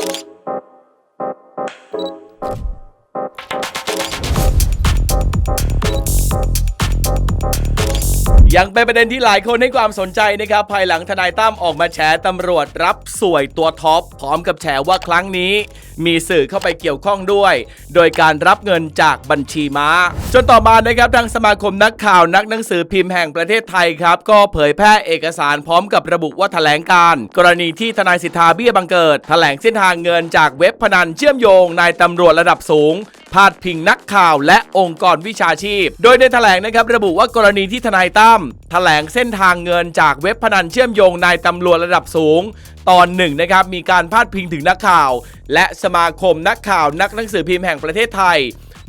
Thank you. ยังเป็นประเด็นที่หลายคนให้ความสนใจนะครับ ภายหลังทนายตั้มออกมาแฉตำรวจรับสวยตัวท็อป พร้อมกับแฉว่าครั้งนี้ มีสื่อเข้าไปเกี่ยวข้องด้วย โดยการรับเงินจากบัญชีม้า จนต่อมานะครับทางสมาคมนักข่าวนักหนังสือพิมพ์แห่งประเทศไทยครับ ก็เผยแพร่เอกสารพร้อมกับระบุว่าแถลงการ กรณีที่ทนายสิทธาเบี้ยบังเกิดแถลงเส้นทางเงินจากเว็บพนันเชื่อมโยงนายตำรวจระดับสูง พาดพิงนักข่าวและองค์กรวิชาชีพ โดยในแถลงนะครับระบุว่ากรณีที่ทนายตั้มแถลงเส้นทางเงินจากเว็บพนันเชื่อมโยงนายตำรวจระดับสูง ตอนหนึ่งนะครับมีการพาดพิงถึงนักข่าว และสมาคมนักข่าวนักหนังสือพิมพ์แห่งประเทศไทย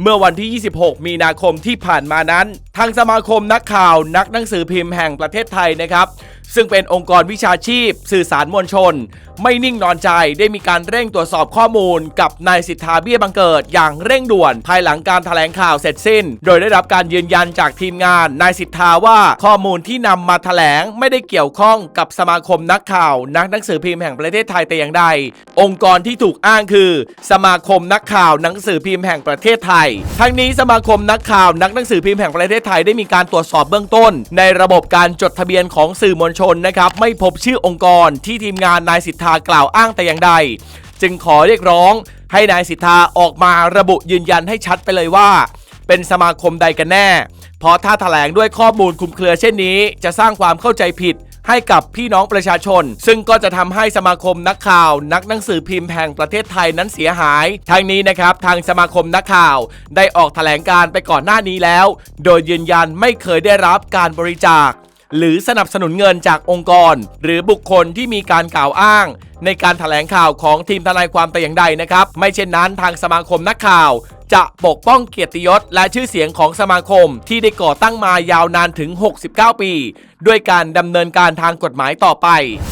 เมื่อวันที่ 26 มีนาคมที่ผ่านมานั้น ทางสมาคมนักข่าวนักหนังสือพิมพ์แห่งประเทศไทยนะครับ ซึ่งเป็นองค์กรวิชาชีพ สื่อสารมวลชน ไม่นิ่งนอนใจได้มีการเร่งตรวจสอบข้อมูล กับนายสิทธาเบี้ยบังเกิดอย่างเร่งด่วน ภายหลังการถแถลงข่าวเสร็จสิ้น โดยได้รับการยืนยันจากทีมงานนายสิทธาว่าข้อมูลที่นำมาถแถลงไม่ได้เกี่ยวข้องกับสมาคมนักข่าว นักหนังสือพิมพ์แห่งประเทศไทยแต่อย่างใด องค์กรที่ถูกอ้างคือ สมาคมนักข่าวหนังสือพิมพ์แห่งประเทศไทย ทั้งนี้สมาคมนักข่าวนักหนังสือพิมพ์แห่งประเทศไทยได้มีการตรวจสอบเบื้องต้น ในระบบการจดทะเบียนของสื่อมวลชนนะครับ ไม่พบชื่อองค์กรที่ทีมงานนายสิทธากล่าวอ้างแต่อย่างใด จึงขอเรียกร้องให้นายสิทธาออกมาระบุยืนยันให้ชัดไปเลยว่า เป็นสมาคมใดกันแน่ เพราะถ้าแถลงด้วยข้อมูลคุมเครือเช่นนี้ จะสร้างความเข้าใจผิดให้กับพี่น้องประชาชน ซึ่งก็จะทำให้สมาคมนักข่าว นักหนังสือพิมพ์แห่งประเทศไทยนั้นเสียหาย ทางนี้นะครับ ทางสมาคมนักข่าวได้ออกแถลงการไปก่อนหน้านี้แล้ว โดยยืนยันไม่เคยได้รับการบริจาค หรือสนับสนุนเงินจากองค์กร หรือบุคคลที่มีการกล่าวอ้าง ในการถแถลงข่าวของทีมทนายความแต่อย่างใดนะครับ ไม่เช่นนั้นทางสมาคมนักข่าว จะปกป้องเกียรติยศและชื่อเสียงของสมาคมที่ได้ก่อตั้งมายาวนานถึง 69 ปี ด้วยการดำเนินการทางกฎหมายต่อไป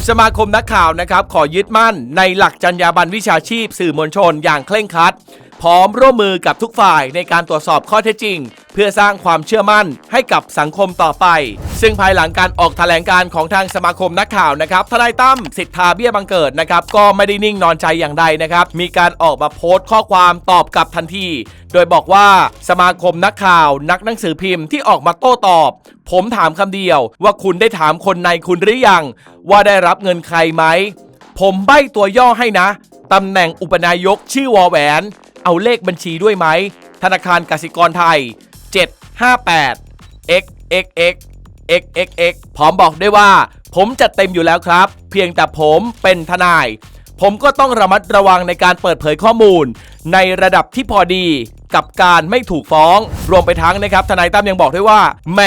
สมาคมนักข่าวนะครับขอยึดมั่นในหลักจรรยาบรรณวิชาชีพสื่อมวลชนอย่างเคร่งครัด พร้อมร่วมมือกับทุกฝ่ายในการตรวจสอบข้อเท็จจริง เพื่อสร้างความเชื่อมั่นให้กับสังคมต่อไป ซึ่งภายหลังการออกแถลงการของทางสมาคมนักข่าวนะครับทนายตั้มสิทธาเบี้ยบังเกิดนะครับก็ไม่ได้นิ่งนอนใจอย่างใดนะครับ มีการออกมาโพสต์ข้อความตอบกลับทันที โดยบอกว่าสมาคมนักข่าว นักหนังสือพิมพ์ที่ออกมาโต้ตอบ ผมถามคำเดียว ว่าคุณได้ถามคนในคุณหรือยัง ว่าได้รับเงินใครไหมผมใบ้ตัวย่อให้นะตำแหน่งอุปนายกชื่อวอแหวน เอาเลขบัญชีด้วยไหม ธนาคารกสิกรไทย 758 xxx xxx พร้อมบอกด้วยว่า ผมจัดเต็มอยู่แล้วครับ เพียงแต่ผมเป็นทนาย ผมก็ต้องระมัดระวังในการเปิดเผยข้อมูล ในระดับที่พอดีกับการไม่ถูกฟ้อง รวมไปทั้งนะครับ ทนายตั้มยังบอกด้วยว่าแหม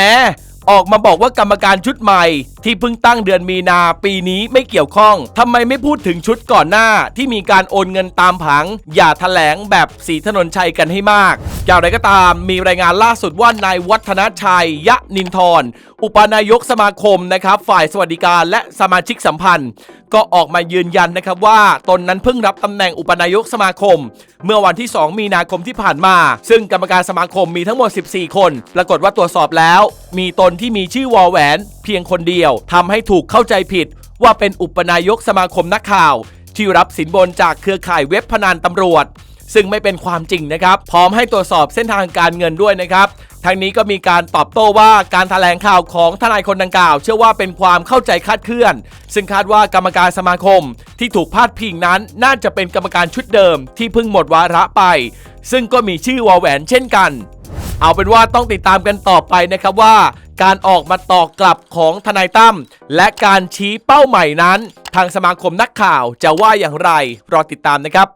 ออกมาบอกว่ากรรมการชุดใหม่ ที่เพิ่งตั้งเดือนมีนาปีนี้ไม่เกี่ยวข้องทำไมไม่พูดถึงชุดก่อนหน้าที่มีการโอนเงินตามผัง อย่าแถลงแบบสีถนนชัยกันให้มากอย่างไรก็ตามมีรายงานล่าสุดว่านายวัฒนชัย ยะนินทรอุปนายกสมาคมนะครับ ฝ่ายสวัสดิการและสมาชิกสัมพันธ์ ก็ออกมายืนยันนะครับว่าตนนั้นเพิ่งรับตำแหน่งอุปนายกสมาคม เมื่อวันที่ 2 มีนาคมที่ผ่านมา ซึ่งกรรมการสมาคมมีทั้งหมด 14 คน ปรากฏว่าตรวจสอบแล้ว มีตนนที่มีชื่อวอแหวน เพียงคนเดียวทำให้ถูกเข้าใจผิด ว่าเป็นอุปนายกสมาคมนักข่าว ที่รับสินบนจากเครือข่ายเว็บพนันตำรวจ ซึ่งไม่เป็นความจริงนะครับ พร้อมให้ตรวจสอบเส้นทางการเงินด้วยนะครับทางนี้ก็มีการตอบโต้ว่าการแถลงข่าวของทนายคนดังกล่าว เชื่อว่าเป็นความเข้าใจคาดเคลื่อน ซึ่งคาดว่ากรรมการสมาคมที่ถูกพาดพิงนั้น น่าจะเป็นกรรมการชุดเดิมที่เพิ่งหมดวาระไป ซึ่งก็มีชื่อวอแหวนเช่นกัน เอาเป็นว่าต้องติดตามกันต่อไปนะครับว่า การออกมาตอกกลับของทนายตั้มและการชี้เป้าใหม่นั้น ทางสมาคมนักข่าวจะว่าอย่างไร รอติดตามนะครับ